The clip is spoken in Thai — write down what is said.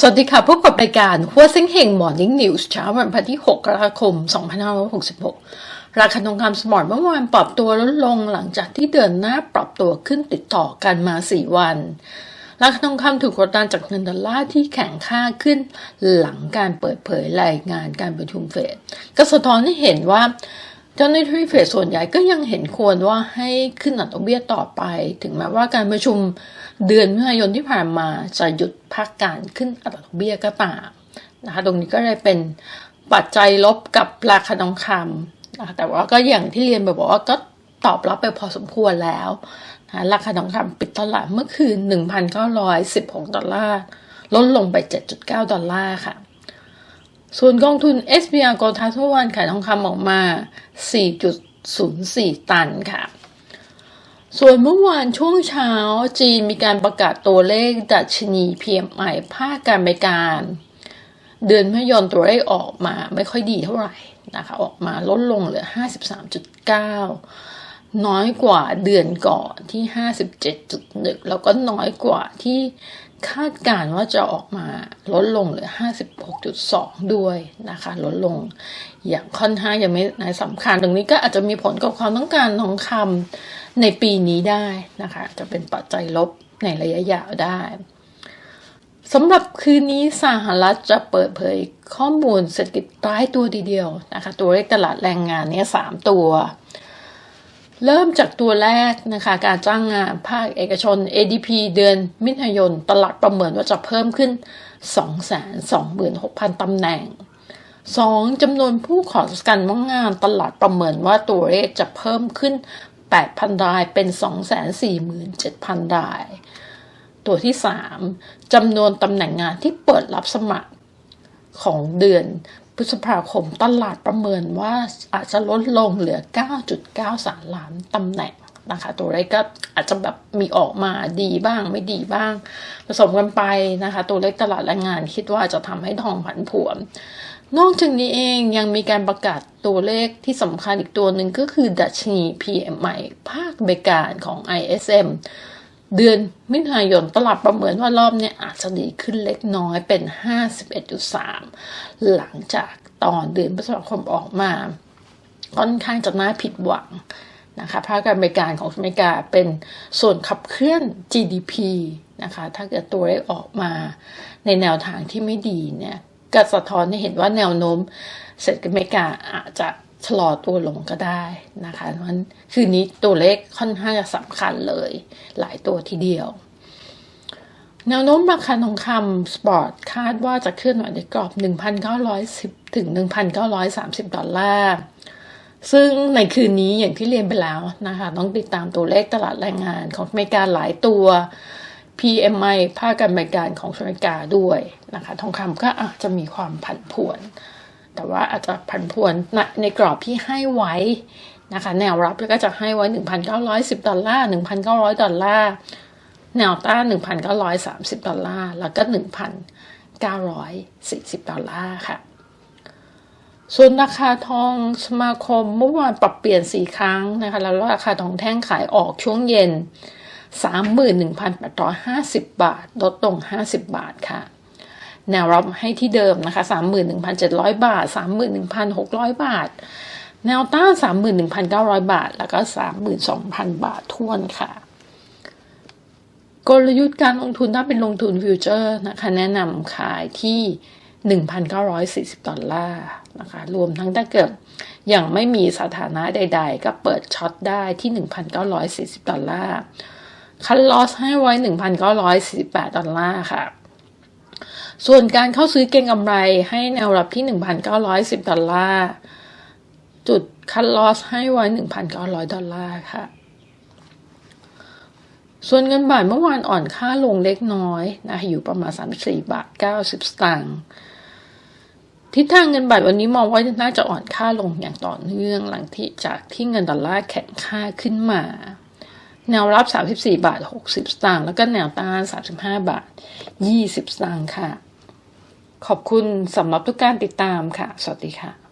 สวัสดีค่ะ พบกับรายการหัวซ็งเฮง Morning News เช้าวันพฤหัสที่ 6 กรกฎาคม 2566 ราคาทองคำสปอร์ตเมื่อวานปรับตัวลดลงหลังจากที่เดือนหน้าปรับตัวขึ้นติดต่อกันมา 4 วัน ราคาทองคำถูกกดดันจากเงินดอลลาร์ที่แข็งค่าขึ้นหลังการเปิดเผยรายงานการประชุมเฟดก็สะท้อนให้เห็นว่า เจ้าหน้าที่เฟดส่วนใหญ่ก็ยังเห็นควรว่าให้ขึ้นอัตราเบี้ยต่อไป ถึงแม้ว่าการประชุมเดือนมิถุนายนที่ผ่านมาจะหยุดพักการขึ้นอัตราเบี้ยก็ตามนะคะตรงนี้ก็เลยเป็นปัจจัยลบกับราคาทองคำนะคะแต่ว่าก็อย่างที่เรียนไปบอกว่าก็ตอบรับไปพอสมควรแล้วนะราคาทองคำปิดตลาดเมื่อคืน 1,916 ดอลลาร์ ลดลงไป 7.9 ดอลลาร์ค่ะ ส่วนกองทุน SBR Gold Trust เมื่อวานขายทองคำออกมา 4.04 ตันค่ะ ส่วนเมื่อวานช่วงเช้าจีนมีการประกาศตัวเลขดัชนี PMI ภาคการบริการ เดือนพยนตัวเลขออกมาไม่ค่อยดีเท่าไหร่นะคะออกมาลดลงเหลือ 53.9 น้อยกว่าเดือนก่อนที่ 57.1 แล้วก็น้อยกว่าที่คาดการณ์ว่าจะออกมาลดลงเหลือ 56.2 ด้วยนะคะ ลดลงอย่างค่อนข้างยังไม่ในสำคัญ ตรงนี้ก็อาจจะมีผลกับความต้องการทองคำในปีนี้ได้นะคะ จะเป็นปัจจัยลบในระยะยาวได้สำหรับคืนนี้สหรัฐจะเปิดเผยข้อมูลเศรษฐกิจรายตัวทีเดียวนะคะ ตัวเลขตลาดแรงงานเนี่ยสามตัว เริ่มจากตัวแรกนะคะ การจ้างงานภาคเอกชน ADP เดือนมิถุนายน ตลาดประเมินว่าจะเพิ่มขึ้น 226,000 ตำแหน่ง 2. จำนวนผู้ขอสการว่างงานตลาดประเมินว่าตัวเลขจะเพิ่มขึ้น 8,000 รายเป็น 247,000 ราย ตัวที่ 3จำนวนตำแหน่งงานที่เปิดรับสมัครของเดือน พฤษภาคมตลาดประเมินว่าอาจจะลดลงเหลือ 9.93 ล้านตำแหน่งนะคะ ตัวเลขก็อาจจะแบบมีออกมาดีบ้างไม่ดีบ้าง ผสมกันไปนะคะ ตัวเลขตลาดแรงงานคิดว่าจะทำให้ทองผันผวนนอกจากนี้เองยังมีการประกาศตัวเลขที่สำคัญอีกตัวหนึ่งก็คือดัชนี PMI ภาคบริการของ ISM เดือนมิถุนายนตลาดประเมินว่ารอบนี้อาจจะดีขึ้นเล็กน้อยเป็น 51.3 หลังจากตอนเดือนพฤษภาคมออกมา ค่อนข้างจะน่าผิดหวังนะคะภาคการบริการของอเมริกาเป็นส่วนขับเคลื่อน GDP นะคะ ถ้าเกิดตัวเลขออกมาในแนวทางที่ไม่ดีเนี่ยก็สะท้อนให้เห็นว่าแนวโน้มเศรษฐกิจอเมริกาอาจจะ ชะลอตัวลงก็ได้นะคะเพราะฉะนั้นคืนนี้ตัวเลขค่อนข้างจะสำคัญเลย หลายตัวทีเดียว แนวโน้มราคาทองคำสปอร์ตคาดว่าจะเคลื่อนไหวในกรอบ 1,910 ถึง 1,930 ดอลลาร์ซึ่งในคืนนี้อย่างที่เรียนไปแล้วนะคะ ต้องติดตามตัวเลขตลาดแรงงานของอเมริกาหลายตัว PMI ภาคการบริการของอเมริกาด้วยนะคะ ทองคำก็อาจจะมีความผันผวน แต่ว่าอาจจะผันผวนในกรอบที่ให้ไว้นะคะ แนวรับก็จะให้ไว้ 1,910 ดอลลาร์ 1,900 ดอลลาร์ แนวต้าน 1,930 ดอลลาร์ แล้วก็ 1,940 ดอลลาร์ค่ะ ส่วนราคาทองสมาคมเมื่อวานปรับเปลี่ยน 4 ครั้งนะคะ แล้วราคาทองแท่งขายออกช่วงเย็น 31,850 บาท ลดลง 50 บาทค่ะ แนวรับให้ที่เดิมนะคะ 31,700 บาท 31,600 บาท แนวต้าน 31,900 บาท แล้วก็ 32,000 บาทท่วนค่ะ กลยุทธ์การลงทุนถ้าเป็นลงทุนฟิวเจอร์นะคะ แนะนำขายที่1,940 ดอลลาร์นะคะ รวมทั้งถ้าเกิดยังไม่มีสถานะใด ๆ ก็เปิดช็อตได้ที่ 1,940 ดอลลาร์ คันลอสให้ไว้ 1,948 ดอลลาร์ค่ะ ส่วนการเข้าซื้อเก็งกำไรให้แนวรับที่ 1,910 ดอลลาร์ จุดคันลอสให้ไว้ 1,900 ดอลลาร์ค่ะ ส่วนเงินบาทเมื่อวานอ่อนค่าลงเล็กน้อยนะอยู่ประมาณ 34 บาท 90 สตางค์ทิศทางเงินบาทวันนี้มองว่าน่าจะอ่อนค่าลงอย่างต่อเนื่องหลังที่จากที่เงินดอลลาร์แข็งค่าขึ้นมา แนวรับ 34 บาท 60 สตางค์ แล้วก็แนวต้าน 35 บาท 20 สตางค์ค่ะ ขอบคุณสำหรับทุกการติดตามค่ะ สวัสดีค่ะ